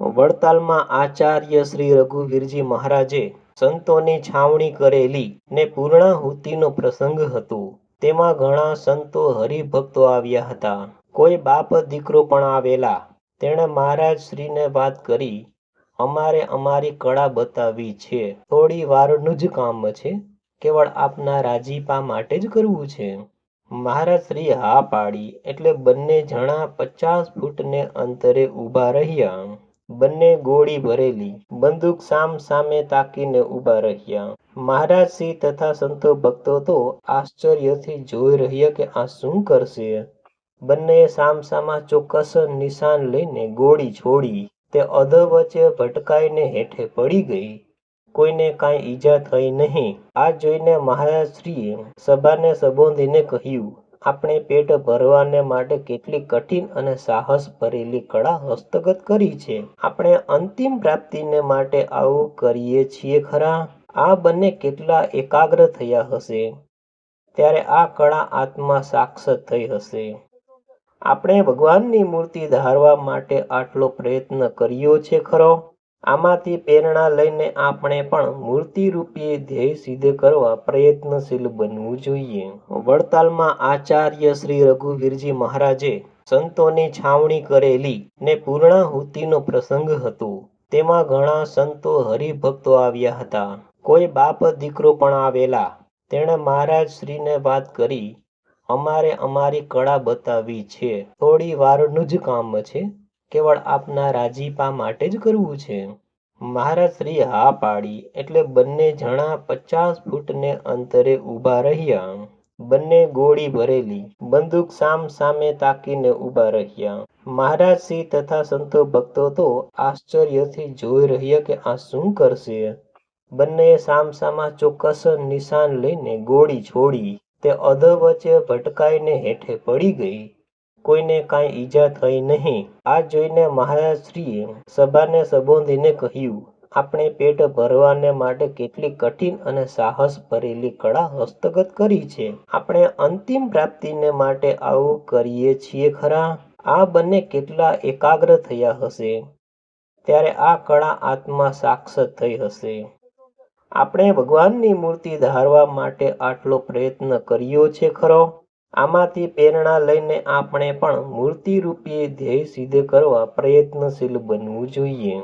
વડતાલમાં આચાર્ય શ્રી રઘુવીરજી મહારાજે સંતોની છાવણી કરેલી ને પૂર્ણાહુતિનો પ્રસંગ હતો. તેમાં ઘણા સંતો હરિભક્તો આવ્યા હતા. કોઈ બાપ દીકરો પણ આવેલા. તેણે મહારાજ શ્રીને વાત કરી, અમારે અમારી કળા બતાવી છે. થોડી વારનું જ કામ છે. કેવળ આપના રાજીપા માટે જ કરવું છે. મહારાજ શ્રી હા પાડી, એટલે બંને જણા પચાસ ફૂટને અંતરે ઊભા રહ્યા. બંને ગોળી ભરેલી. બંદૂક સામ સામે તાકીને ઊભા રહ્યા. મહારાજ તથા સંતો ભક્તો તો આશ્ચર્યથી જોઈ રહ્યા કે આ શું કરશે? બંને સામસામા ચોક્કસ નિશાન લઈને ગોળી છોડી. તે અધ વચ્ચે ભટકાઈને હેઠે પડી ગઈ. કોઈને કાંઈ ઈજા થઈ નહીં. આ જોઈને મહારાજશ્રીએ સભાને સંબોધીને કહ્યું આપણે પેટ ભરવાને માટે કેટલી કઠિન અને સાહસ ભરેલી કળા હસ્તગત કરી છે. આપણે અંતિમ પ્રાપ્તિને માટે આવું કરીએ છીએ ખરા? આ બંને કેટલા એકાગ્ર થયા હશે? ત્યારે આ કળા આત્મા સાક્ષાત થઈ હશે. આપણે ભગવાનની મૂર્તિ ધારવા માટે આટલો પ્રયત્ન કર્યો છે ખરો? આમાંથી પ્રેરણા લઈને આપણે પણ મૂર્તિરૂપી ધ્યેય સિદ્ધ કરવા પ્રયત્નશીલ બનવું જોઈએ. વડતાલમાં આચાર્ય શ્રી રઘુવીરજી મહારાજે સંતોની છાવણી કરેલી ને પૂર્ણાહુતિનો પ્રસંગ હતો. તેમાં ઘણા સંતો હરિભક્તો આવ્યા હતા. કોઈ બાપ દીકરો પણ આવેલા. તેણે મહારાજ શ્રીને વાત કરી, અમારે અમારી કળા બતાવવી છે. થોડી વારનું જ કામ છે. કેવળ આપના રાજીપા માટે જ કરવું છે? મહારાજ શ્રી હા પાડી, એટલે બંને જણા પચાસ ફૂટને અંતરે ઊભા રહ્યા. બંને ગોળી ભરેલી, બંદૂક સામ સામે તાકીને ઊભા રહ્યા. મહારાજ શ્રી તથા સંતો ભક્તો તો આશ્ચર્યથી જોઈ રહ્યા કે આ શું કરશે? બંને સામસામા ચોક્કસ નિશાન લઈને ગોળી છોડી, તે અધ વચ્ચે ભટકાઈને હેઠે પડી ગઈ. કોઈને કાંઈ ઈજા થઈ નહીં. આ જોઈને મહારાજશ્રીએ સભાને સંબોધીને કહ્યું, આપણે પેટ ભરવાને માટે કેટલી કઠિન અને સાહસ ભરેલી કળા હસ્તગત કરી છે. આપણે અંતિમ પ્રાપ્તિને માટે આવું કરીએ છીએ ખરા? આ બંને કેટલા એકાગ્ર થયા હશે. ત્યારે આ કળા આત્મા સાક્ષાત થઈ હશે. આપણે ભગવાનની મૂર્તિ ધારવા માટે આટલો પ્રયત્ન કર્યો છે ખરો? આમાંથી પ્રેરણા લઈને આપણે પણ મૂર્તિરૂપી ધ્યેય સિદ્ધ કરવા પ્રયત્નશીલ બનવું જોઈએ.